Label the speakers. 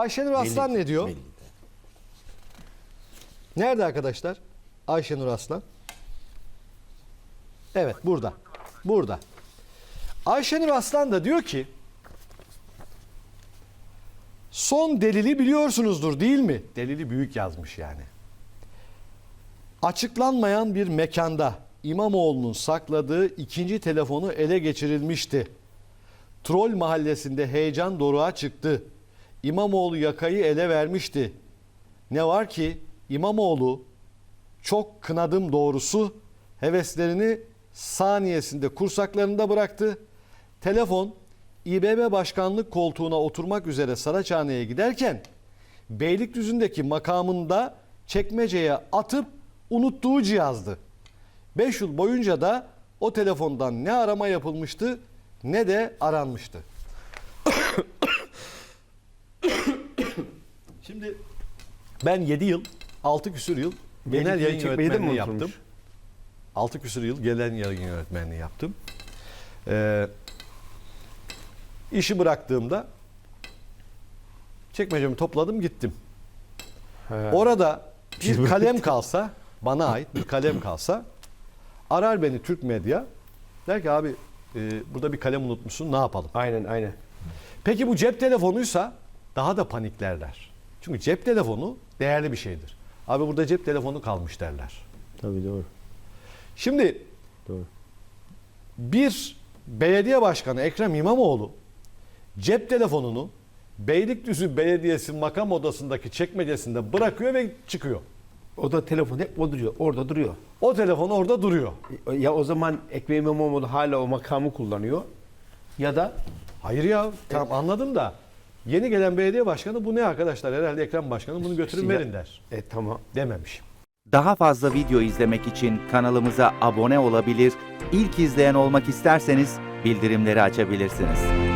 Speaker 1: Ayşenur Aslan ne diyor? Nerede arkadaşlar? Ayşenur Aslan. Evet burada. Burada. Ayşenur Aslan da diyor ki son delili biliyorsunuzdur değil mi? Delili büyük yazmış yani. Açıklanmayan bir mekanda İmamoğlu'nun sakladığı ikinci telefonu ele geçirilmişti. Troll mahallesinde heyecan doruğa çıktı. İmamoğlu yakayı ele vermişti. Ne var ki İmamoğlu çok kınadım doğrusu heveslerini saniyesinde kursaklarında bıraktı. Telefon İBB başkanlık koltuğuna oturmak üzere Saraçhane'ye giderken Beylikdüzü'ndeki makamında çekmeceye atıp unuttuğu cihazdı. 5 yıl boyunca da o telefondan ne arama yapılmıştı ne de aranmıştı. Şimdi ben 7 yıl, 6 küsür yıl genel yayın yönetmenliği yaptım. 6 küsür yıl genel yayın yönetmenliği yaptım. Ee, işi bıraktığımda çekmecemi topladım gittim.
Speaker 2: He.
Speaker 1: Orada bir kalem kalsa, bana ait bir kalem kalsa arar beni Türk Medya. Der ki abi e, burada bir kalem unutmuşsun ne yapalım?
Speaker 2: Aynen aynen.
Speaker 1: Peki bu cep telefonuysa daha da paniklerler. Çünkü cep telefonu değerli bir şeydir. Abi burada cep telefonu kalmış derler.
Speaker 2: Tabii doğru.
Speaker 1: Şimdi
Speaker 2: Doğru.
Speaker 1: bir belediye başkanı Ekrem İmamoğlu cep telefonunu Beylikdüzü Belediyesi makam odasındaki çekmecesinde bırakıyor ve çıkıyor.
Speaker 2: O da telefon hep o duruyor. Orada duruyor.
Speaker 1: O telefon orada duruyor.
Speaker 2: Ya o zaman Ekrem İmamoğlu hala o makamı kullanıyor. Ya da
Speaker 1: Hayır ya tamam anladım da yeni gelen belediye başkanı bu ne arkadaşlar herhalde Ekrem Başkanı bunu götürün verin der.
Speaker 2: e, tamam.
Speaker 1: Dememiş.
Speaker 3: Daha fazla video izlemek için kanalımıza abone olabilir, ilk izleyen olmak isterseniz bildirimleri açabilirsiniz.